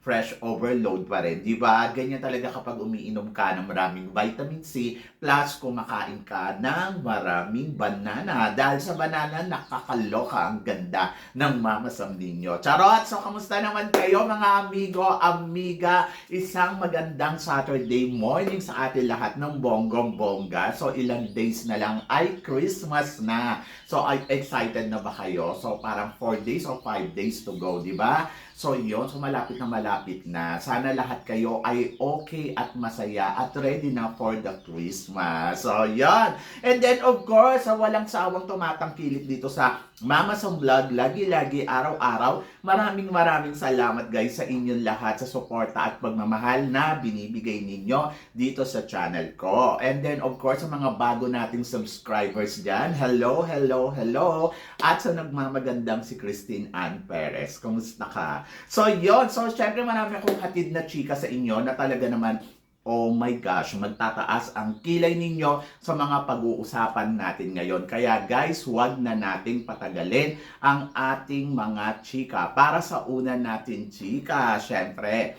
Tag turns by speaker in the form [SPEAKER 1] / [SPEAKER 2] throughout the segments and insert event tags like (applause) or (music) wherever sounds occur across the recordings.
[SPEAKER 1] fresh overload pa rin. Di ba? Ganyan talaga kapag umiinom ka ng maraming vitamin C plus kumakain ka ng maraming banana. Dahil sa banana, nakakaloka ang ganda ng Mama Sam ninyo. Charot! So, kamusta naman kayo mga amigo, amiga? Isang magandang Saturday morning sa atin lahat ng bonggong-bongga. So, ilang days na lang ay Christmas na. So, excited na ba kayo? So, parang 4 days or 5 days to go, di ba? So yun, so malapit na malapit na. Sana lahat kayo ay okay at masaya at ready na for the Christmas. So yun. And then of course, walang sawang tumatangkilik dito sa Mama sa Vlog, lagi-lagi, araw-araw. Maraming maraming salamat guys sa inyong lahat sa suporta at pagmamahal na binibigay ninyo dito sa channel ko. And then of course, sa mga bago nating subscribers dyan, hello, hello, hello. At sa nagmamagandang si Christine Ann Perez. Kumusta ka? So, yon So, syempre marami akong hatid na chika sa inyo na talaga naman Oh my gosh, magtataas ang kilay ninyo sa mga pag-uusapan natin ngayon. Kaya guys, huwag na nating patagalin ang ating mga chika. Para sa una natin chika, syempre,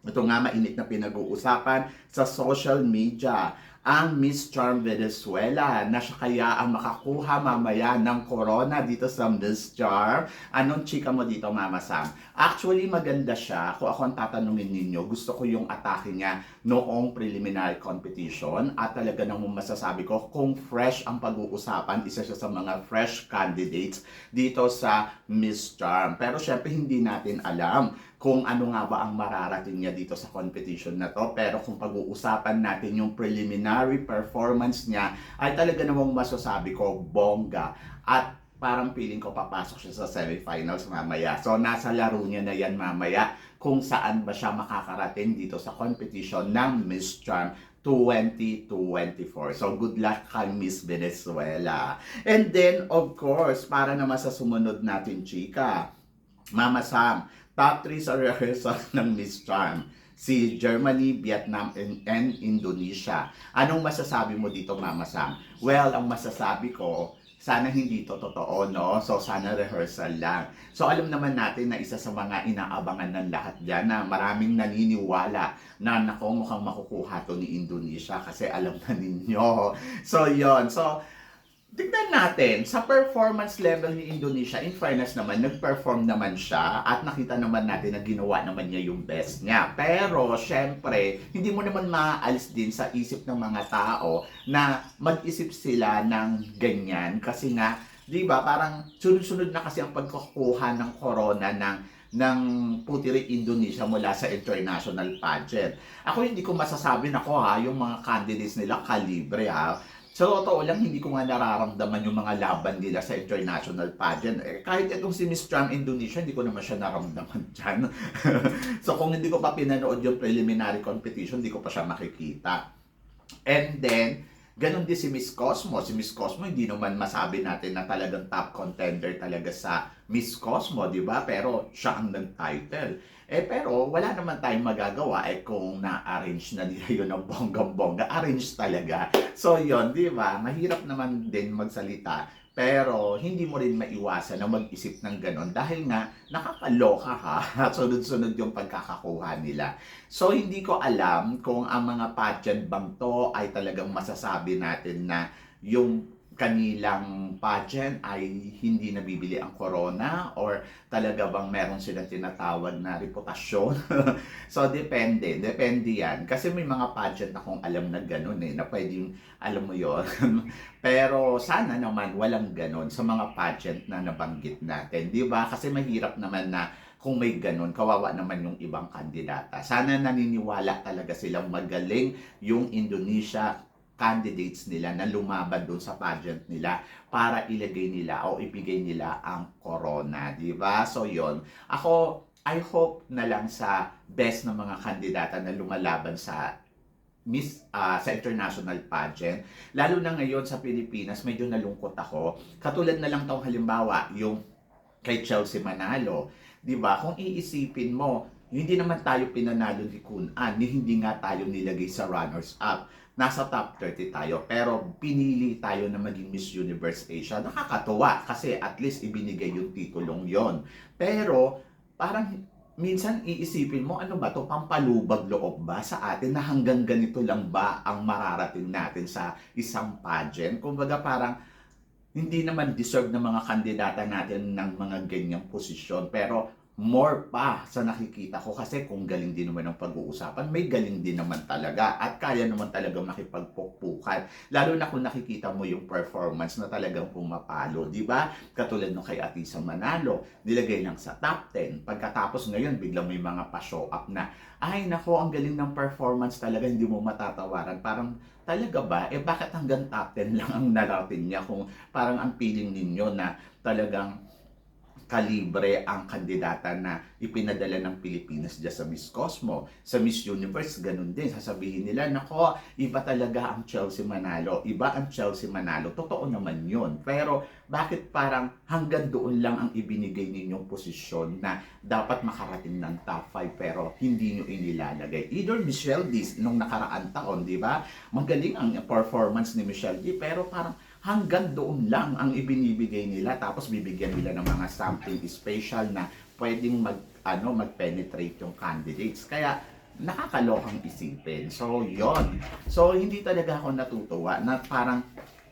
[SPEAKER 1] ito nga mainit na pinag-uusapan sa social media ang Miss Charm Venezuela na siya kaya ang makakuha mamaya ng corona dito sa Miss Charm. Anong chika mo dito, Mama Sam? Actually, maganda siya. Kung ako ang tatanungin ninyo, gusto ko yung atake niya noong preliminary competition at talaga nang masasabi ko kung fresh ang pag-uusapan, isa siya sa mga fresh candidates dito sa Miss Charm. Pero syempre, hindi natin alam kung ano nga ba ang mararating niya dito sa competition na to. Pero kung pag-uusapan natin yung preliminary performance niya, ay talaga namang masasabi ko, bongga. At parang feeling ko papasok siya sa semifinals mamaya. So nasa laro niya na yan mamaya kung saan ba siya makakarating dito sa competition ng Miss Charm 2024. So, good luck kay Miss Venezuela. And then, of course, para naman sa sumunod natin, chika, Mama Sam, top 3 sa rehearsal (laughs) ng Miss Charm. Si Germany, Vietnam, and, and Indonesia. Anong masasabi mo dito, Mama Sam? Well, ang masasabi ko, sana hindi to totoo, no? So, sana rehearsal lang. So, alam naman natin na isa sa mga inaabangan ng lahat dyan na maraming naniniwala na nako mukhang makukuha to ni Indonesia kasi alam na ninyo. (laughs) So, yon So, Tignan natin, sa performance level ni Indonesia, in fairness naman, nag-perform naman siya at nakita naman natin na ginawa naman niya yung best niya. Pero, syempre, hindi mo naman maaalis din sa isip ng mga tao na mag-isip sila ng ganyan kasi nga, di ba, parang sunod-sunod na kasi ang pagkukuha ng corona ng ng Putiri Indonesia mula sa international pageant. Ako hindi ko masasabi na ko ha, yung mga candidates nila kalibre ha. Sa totoo lang, hindi ko nga nararamdaman yung mga laban nila sa international pageant. Eh, kahit itong si Miss Trump Indonesia, hindi ko naman siya naramdaman (laughs) dyan. so kung hindi ko pa pinanood yung preliminary competition, hindi ko pa siya makikita. And then, Ganon din si Miss Cosmo. Si Miss Cosmo, hindi naman masabi natin na talagang top contender talaga sa Miss Cosmo, di ba? Pero siya ang nag-title. Eh pero wala naman tayong magagawa eh kung na-arrange na nila yun ng bonggang-bongga. Arrange talaga. So yon di ba? Mahirap naman din magsalita pero hindi mo rin maiwasan na mag-isip ng ganon dahil nga nakakaloka ha. (laughs) Sunod-sunod yung pagkakakuha nila. So hindi ko alam kung ang mga pageant bang to ay talagang masasabi natin na yung kanilang pageant ay hindi nabibili ang corona or talaga bang meron silang tinatawag na reputasyon. (laughs) so, depende. Depende yan. Kasi may mga pageant na kung alam na ganun eh, na pwedeng, alam mo yon (laughs) Pero sana naman walang ganun sa mga pageant na nabanggit natin. Di ba? Kasi mahirap naman na kung may ganun, kawawa naman yung ibang kandidata. Sana naniniwala talaga silang magaling yung Indonesia candidates nila na lumaban doon sa pageant nila para ilagay nila o ibigay nila ang corona, di ba? So yon. Ako I hope na lang sa best ng mga kandidata na lumalaban sa Miss ah, sa international pageant. Lalo na ngayon sa Pilipinas, medyo nalungkot ako. Katulad na lang tong halimbawa, yung kay Chelsea Manalo. 'Di ba? Kung iisipin mo, hindi naman tayo pinanalo ni Kun An, ni hindi nga tayo nilagay sa runners up. Nasa top 30 tayo, pero pinili tayo na maging Miss Universe Asia. Nakakatuwa kasi at least ibinigay yung titulong yon. Pero parang minsan iisipin mo, ano ba to pampalubag loob ba sa atin na hanggang ganito lang ba ang mararating natin sa isang pageant? Kumbaga parang hindi naman deserve ng mga kandidata natin ng mga ganyang posisyon. Pero more pa sa nakikita ko kasi kung galing din naman ang pag-uusapan, may galing din naman talaga at kaya naman talaga makipagpukpukan. Lalo na kung nakikita mo yung performance na talagang pumapalo, di ba? Katulad nung kay Atisa Manalo, nilagay lang sa top 10. Pagkatapos ngayon, biglang may mga pa-show up na, ay nako, ang galing ng performance talaga, hindi mo matatawaran. Parang talaga ba? Eh bakit hanggang top 10 lang ang narating niya kung parang ang feeling ninyo na talagang kalibre ang kandidata na ipinadala ng Pilipinas dyan sa Miss Cosmo. Sa Miss Universe, ganun din. Sasabihin nila, nako, iba talaga ang Chelsea Manalo. Iba ang Chelsea Manalo. Totoo naman yun. Pero bakit parang hanggang doon lang ang ibinigay ninyong posisyon na dapat makarating ng top 5 pero hindi nyo inilalagay. Either Michelle Dis nung nakaraan taon, di ba? Magaling ang performance ni Michelle D pero parang hanggang doon lang ang ibinibigay nila tapos bibigyan nila ng mga something special na pwedeng mag ano mag-penetrate yung candidates. Kaya nakakalokang isipin. So, yon. So, hindi talaga ako natutuwa na parang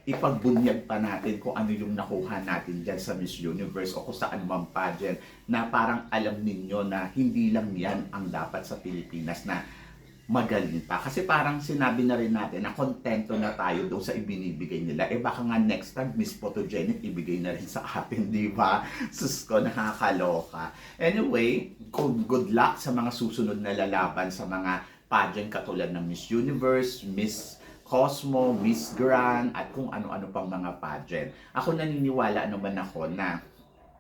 [SPEAKER 1] ipagbunyag pa natin kung ano yung nakuha natin dyan sa Miss Universe o kung saan mang pageant na parang alam ninyo na hindi lang yan ang dapat sa Pilipinas na magaling pa. Kasi parang sinabi na rin natin na kontento na tayo doon sa ibinibigay nila. Eh baka nga next time, Miss Photogenic, ibigay na rin sa (laughs) atin, di ba? Sus ko, nakakaloka. Anyway, good, good luck sa mga susunod na lalaban sa mga pageant katulad ng Miss Universe, Miss Cosmo, Miss Grand, at kung ano-ano pang mga pageant. Ako naniniwala naman ako na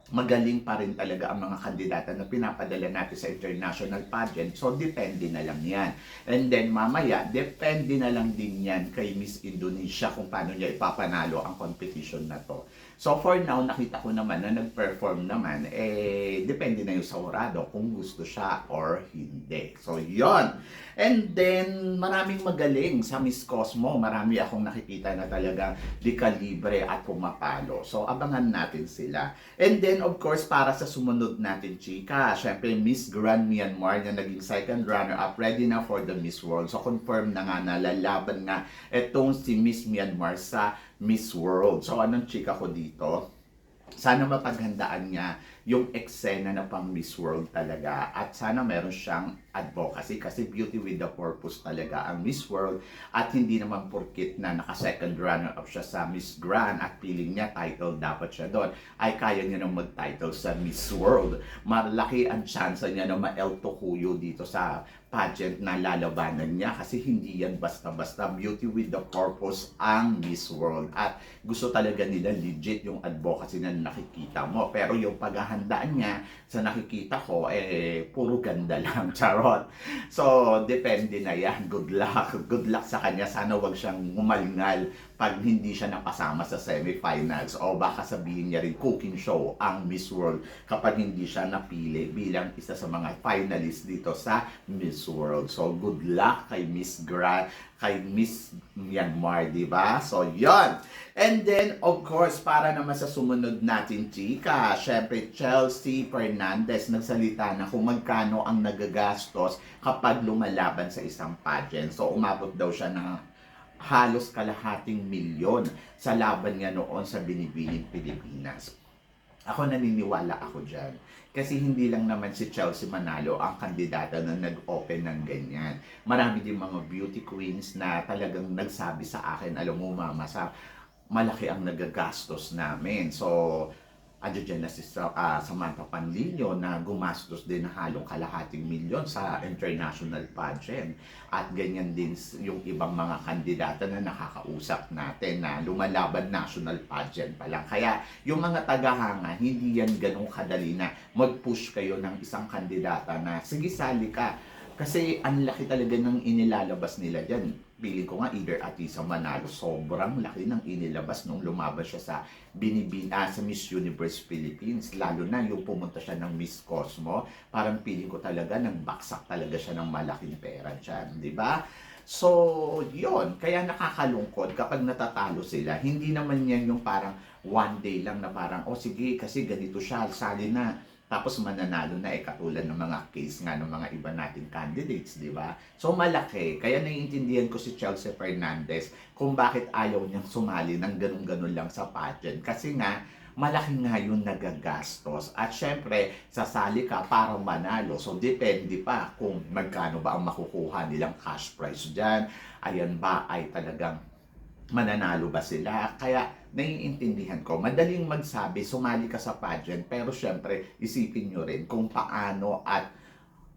[SPEAKER 1] magaling pa rin talaga ang mga kandidata na pinapadala natin sa international pageant. So, depende na lang yan. And then, mamaya, depende na lang din yan kay Miss Indonesia kung paano niya ipapanalo ang competition na to. So, for now, nakita ko naman na nag-perform naman, eh, depende na yung sa Orado kung gusto siya or hindi. So, yon And then, maraming magaling sa Miss Cosmo. Marami akong nakikita na talaga di kalibre at pumapalo. So, abangan natin sila. And then, of course, para sa sumunod natin, chika, syempre, Miss Grand Myanmar na naging second runner-up, ready na for the Miss World. So, confirm na nga na lalaban nga itong si Miss Myanmar sa Miss World. So, anong chika ko dito? Sana mapaghandaan niya yung eksena na pang Miss World talaga. At sana meron siyang advocacy kasi beauty with the purpose talaga ang Miss World. At hindi naman porkit na naka second runner up siya sa Miss Grand at feeling niya title dapat siya doon. Ay kaya niya nang mag-title sa Miss World. Malaki ang chance niya na ma-El Tocuyo dito sa pageant na lalabanan niya kasi hindi yan basta-basta beauty with the purpose ang Miss World. At gusto talaga nila legit yung advocacy na nakikita mo. Pero yung paghahandaan niya sa nakikita ko eh puro ganda (laughs) lang charot. So depende na yan. Good luck. Good luck sa kanya. Sana wag siyang mumalingal pag hindi siya napasama sa semifinals o baka sabihin niya rin cooking show ang Miss World kapag hindi siya napili bilang isa sa mga finalist dito sa Miss World. So good luck kay Miss Gra kay Miss Myanmar, di ba? So yon. And then of course para naman sa sumunod natin chika, syempre Chelsea Fernandez nagsalita na kung magkano ang nagagastos kapag lumalaban sa isang pageant. So umabot daw siya ng halos kalahating milyon sa laban niya noon sa Binibining Pilipinas. Ako naniniwala ako dyan. Kasi hindi lang naman si Chelsea Manalo ang kandidata na nag-open ng ganyan. Marami din mga beauty queens na talagang nagsabi sa akin, alam mo mama, sa malaki ang nagagastos namin. So, Ando dyan na si Sa- ah, Samantha Panlilio na gumastos din na halong kalahating milyon sa international pageant. At ganyan din yung ibang mga kandidata na nakakausap natin na lumalaban national pageant pa lang. Kaya yung mga tagahanga, hindi yan ganong kadali na mag-push kayo ng isang kandidata na sige sali ka Kasi ang laki talaga ng inilalabas nila dyan. Piling ko nga either Atisa Manalo, sobrang laki ng inilabas nung lumabas siya sa binibin ah, sa Miss Universe Philippines. Lalo na yung pumunta siya ng Miss Cosmo, parang piling ko talaga nagbaksak talaga siya ng malaking pera dyan, di ba? So, yon Kaya nakakalungkot kapag natatalo sila. Hindi naman yan yung parang one day lang na parang, oh sige, kasi ganito siya, sali na. Tapos mananalo na eh, katulad ng mga case nga ng mga iba nating candidates, di ba? So malaki. Kaya naiintindihan ko si Chelsea Fernandez kung bakit ayaw niyang sumali ng ganun-ganun lang sa pageant. Kasi nga, malaki nga yung nagagastos. At syempre, sasali ka para manalo. So, depende pa kung magkano ba ang makukuha nilang cash prize dyan. Ayan ba ay talagang mananalo ba sila? Kaya naiintindihan ko. Madaling magsabi, sumali ka sa pageant, pero syempre, isipin nyo rin kung paano at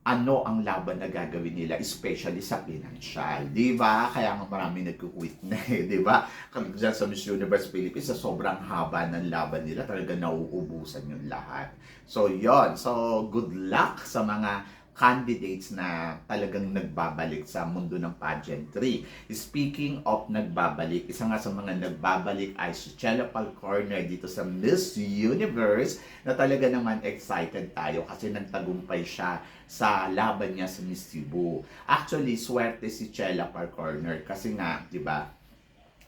[SPEAKER 1] ano ang laban na gagawin nila, especially sa financial. Di ba? Kaya nga marami nagkukwit na eh, (laughs) di ba? Dyan sa Miss Universe Philippines, sa sobrang haba ng laban nila, talaga nauubusan yung lahat. So, yon So, good luck sa mga candidates na talagang nagbabalik sa mundo ng pageantry. Speaking of nagbabalik, isa nga sa mga nagbabalik ay si Chela Corner dito sa Miss Universe na talaga naman excited tayo kasi nagtagumpay siya sa laban niya sa Miss Cebu. Actually, swerte si Chela Corner kasi nga, di ba,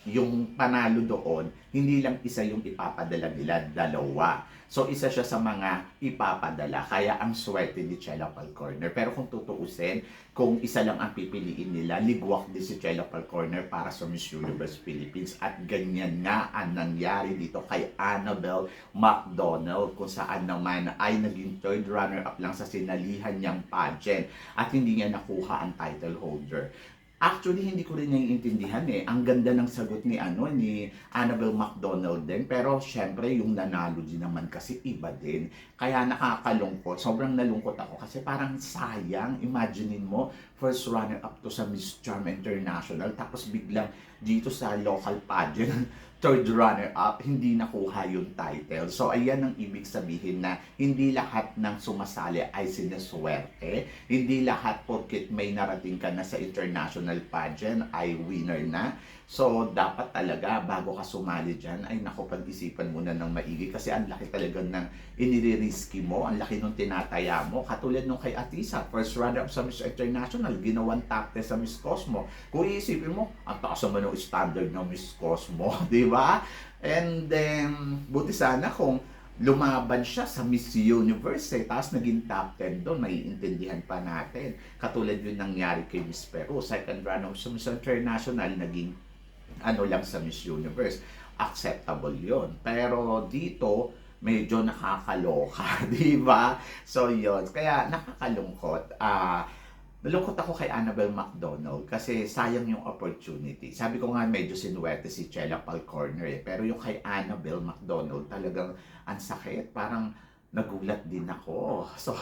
[SPEAKER 1] yung panalo doon, hindi lang isa yung ipapadala nila, dalawa. So, isa siya sa mga ipapadala. Kaya ang swerte ni Chela Corner. Pero kung tutuusin, kung isa lang ang pipiliin nila, ligwak din si Chela Corner para sa Miss Universe Philippines. At ganyan nga ang nangyari dito kay Annabelle McDonald kung saan naman ay naging third runner-up lang sa sinalihan niyang pageant at hindi niya nakuha ang title holder. Actually, hindi ko rin naiintindihan eh. Ang ganda ng sagot ni ano ni Annabelle McDonald din. Pero syempre, yung nanalo din naman kasi iba din. Kaya nakakalungkot. Sobrang nalungkot ako kasi parang sayang. Imaginein mo, first runner-up to sa Miss Charm International. Tapos biglang dito sa local pageant, third runner-up, hindi nakuha yung title. So, ayan ang ibig sabihin na hindi lahat ng sumasali ay sineswerte. Hindi lahat porkit may narating ka na sa international pageant ay winner na. So, dapat talaga, bago ka sumali dyan, ay naku, pag-isipan mo na ng maigi kasi ang laki talaga ng iniririski mo, ang laki nung tinataya mo. Katulad nung kay Atisa, first runner-up sa Miss International, ginawang top 10 sa Miss Cosmo. Kung iisipin mo, ang taas naman ng standard ng Miss Cosmo, (laughs) di ba? And then, buti sana kung lumaban siya sa Miss Universe eh, tapos naging top 10 doon, maiintindihan pa natin. Katulad yun nangyari kay Miss Peru, second runner sa Miss International, naging ano lang sa Miss Universe. Acceptable yon Pero dito, medyo nakakaloka, (laughs) di ba? So, yon Kaya nakakalungkot. Ah, nalungkot ako kay Annabelle McDonald kasi sayang yung opportunity. Sabi ko nga medyo sinuwerte si Chela Palcorner eh. Pero yung kay Annabelle McDonald talagang ang sakit. Parang nagulat din ako. (laughs) So,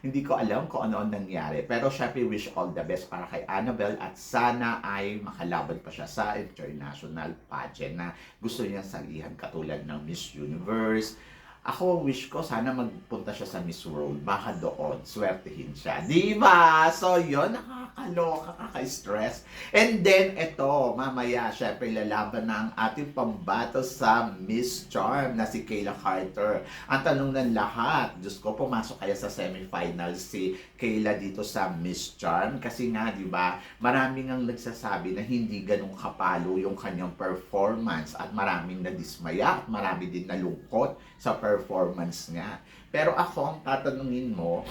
[SPEAKER 1] hindi ko alam kung ano ang nangyari. Pero syempre, wish all the best para kay Annabelle at sana ay makalaban pa siya sa international pageant na gusto niya salihan katulad ng Miss Universe. Ako, wish ko, sana magpunta siya sa Miss World. Baka doon, swertihin siya. Di ba? So, yun, nakakaloka, nakaka-stress. And then, ito, mamaya, syempre, lalaban na ang ating pambato sa Miss Charm na si Kayla Carter. Ang tanong ng lahat, Diyos ko, pumasok kaya sa semifinal si Kayla dito sa Miss Charm. Kasi nga, di ba, maraming ang nagsasabi na hindi ganun kapalo yung kanyang performance at maraming nadismaya at marami din nalungkot sa performance niya. Pero ako, ang tatanungin mo,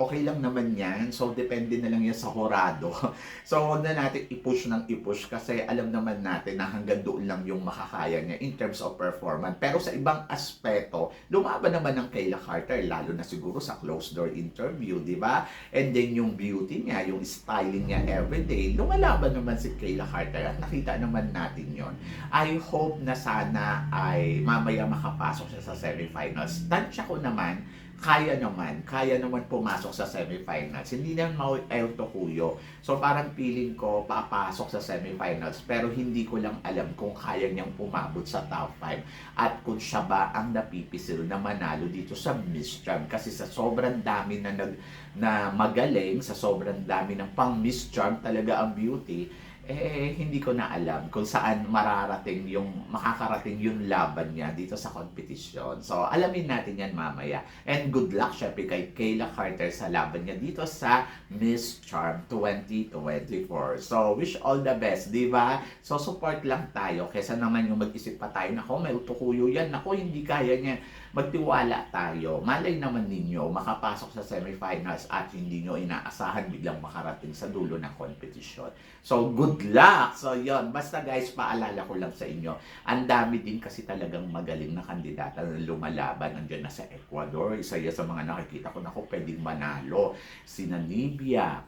[SPEAKER 1] okay lang naman yan. So, depende na lang yan sa horado. (laughs) so, huwag na natin i-push ng i-push kasi alam naman natin na hanggang doon lang yung makakaya niya in terms of performance. Pero sa ibang aspeto, lumaban naman ng Kayla Carter, lalo na siguro sa closed door interview, di ba? And then yung beauty niya, yung styling niya everyday, lumalaban naman si Kayla Carter at nakita naman natin yon. I hope na sana ay mamaya makapasok siya sa semifinals. Tansya ko naman, kaya naman, kaya naman pumasok sa semifinals. Hindi naman mau El Tocuyo. So parang feeling ko papasok sa semifinals pero hindi ko lang alam kung kaya niyang umabot sa top 5 at kung siya ba ang napipisil na manalo dito sa Miss Charm kasi sa sobrang dami na nag na magaling, sa sobrang dami ng pang Charm talaga ang beauty eh hindi ko na alam kung saan mararating yung makakarating yung laban niya dito sa competition. So alamin natin yan mamaya. And good luck syempre kay Kayla Carter sa laban niya dito sa Miss Charm 2024. So wish all the best, di ba? So support lang tayo kesa naman yung mag-isip pa tayo nako may utukuyo yan, nako hindi kaya niya. Magtiwala tayo. Malay naman ninyo makapasok sa semifinals at hindi nyo inaasahan biglang makarating sa dulo ng competition. So good luck! So yon basta guys, paalala ko lang sa inyo, ang dami din kasi talagang magaling na kandidata na lumalaban. Nandiyan na sa Ecuador, isa yan sa mga nakikita ko na ko pwedeng manalo. Si Namibia,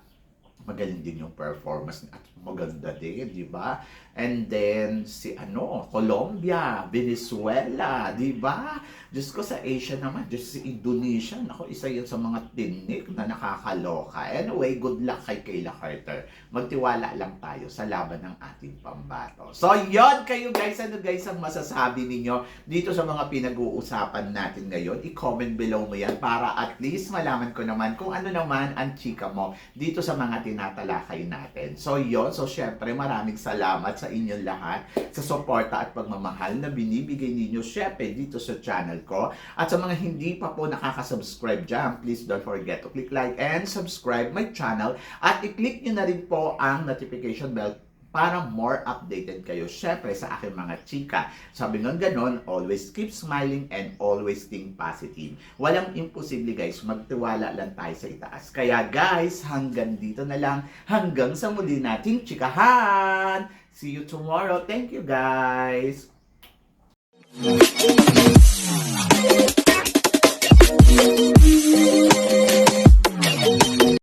[SPEAKER 1] magaling din yung performance at maganda din, di ba? And then si ano, Colombia, Venezuela, di ba? Diyos ko sa Asia naman, Diyos si Indonesia, ako isa yan sa mga tinik na nakakaloka. Anyway, good luck kay Kayla Carter. Magtiwala lang tayo sa laban ng ating pambato. So, yon kayo guys, ano guys ang masasabi ninyo dito sa mga pinag-uusapan natin ngayon? I-comment below mo yan para at least malaman ko naman kung ano naman ang chika mo dito sa mga tinatalakay natin. So, yon So, syempre, maraming salamat sa inyong lahat sa suporta at pagmamahal na binibigay ninyo syempre dito sa channel ko. At sa mga hindi pa po nakaka-subscribe dyan, please don't forget to click like and subscribe my channel at i-click nyo na rin po ang notification bell para more updated kayo syempre sa aking mga chika. Sabi nga ganon, always keep smiling and always think positive. Walang imposible guys, magtiwala lang tayo sa itaas. Kaya guys, hanggang dito na lang, hanggang sa muli nating chikahan! See you tomorrow. Thank you guys!
[SPEAKER 2] Thank you.